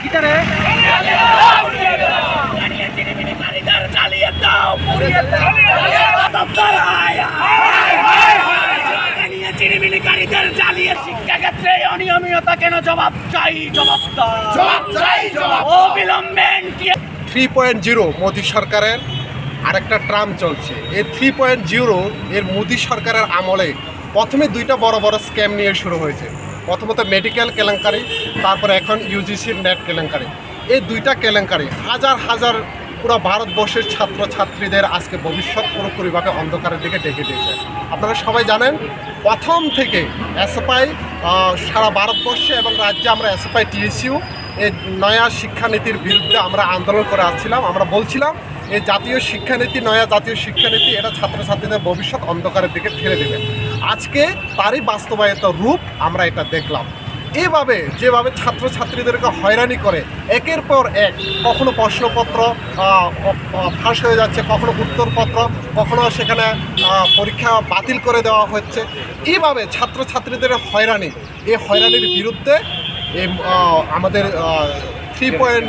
ভিতরে দাঁড়িয়ে চিনিমিনি কারিগর জ্বালিয়ে দাও পুড়িয়ে দাও। দপ্তর আয় আয়, আয়, আয়। দাঁড়িয়ে চিনিমিনি কারিগর জ্বালিয়ে শিক্ষাক্ষেত্রে অনিয়মিততা কেন জবাব চাই জবাব দাও। জবাব চাই, জবাব। অবিলম্বে থ্রি পয়েন্ট জিরো মোদী সরকারের আরেকটা ট্রাম চলছে। এই থ্রি পয়েন্ট জিরো এর মোদী সরকারের আমলে প্রথমে দুইটা বড় বড় স্ক্যাম নিয়ে শুরু হয়েছে। প্রথমত মেডিকেল কেলেঙ্কারি, তারপর এখন ইউজিসির নেট কেলেঙ্কারি। এই দুইটা কেলেঙ্কারি হাজার হাজার পুরো ভারতবর্ষের ছাত্রছাত্রীদের আজকে ভবিষ্যৎ পুরোপুরিভাবে অন্ধকারের দিকে ডেকে দিয়েছে। আপনারা সবাই জানেন, প্রথম থেকে এসএফআই সারা ভারতবর্ষে এবং রাজ্যে আমরা এসএফআই টিএসইউ এই নয়া শিক্ষানীতির বিরুদ্ধে আমরা আন্দোলন করে আসছিলাম। আমরা বলছিলাম, এই জাতীয় শিক্ষানীতি, নয়া জাতীয় শিক্ষানীতি, এটা ছাত্রছাত্রীদের ভবিষ্যৎ অন্ধকারের দিকে ঠেলে দেবে। আজকে তারই বাস্তবায়িত রূপ আমরা এটা দেখলাম। এভাবে যেভাবে ছাত্রছাত্রীদেরকে হয়রানি করে, একের পর এক কখনো প্রশ্নপত্র ফাঁস হয়ে যাচ্ছে, কখনো উত্তরপত্র, কখনো সেখানে পরীক্ষা বাতিল করে দেওয়া হচ্ছে। এইভাবে ছাত্রছাত্রীদের হয়রানি এই হয়রানির বিরুদ্ধে আমাদের থ্রি পয়েন্ট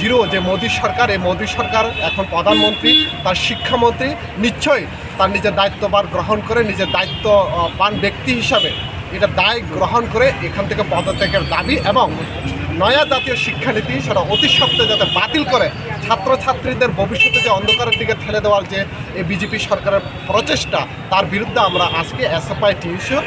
জিরো যে মোদী সরকার, এই মোদী সরকার এখন প্রধানমন্ত্রী, তার শিক্ষামন্ত্রী নিশ্চয়ই তার নিজের দায়িত্বভার গ্রহণ করে, নিজের দায়িত্ব পান ব্যক্তি হিসাবে এটা দায় গ্রহণ করে এখান থেকে পদত্যাগের দাবি এবং নয়া জাতীয় শিক্ষানীতি সেটা অতি সত্ত্বে যাতে বাতিল করে ছাত্রছাত্রীদের ভবিষ্যতে যে অন্ধকারের দিকে ঠেলে দেওয়ার যে এই বিজেপি সরকারের প্রচেষ্টা, তার বিরুদ্ধে আমরা আজকে এসএফআই টিউশন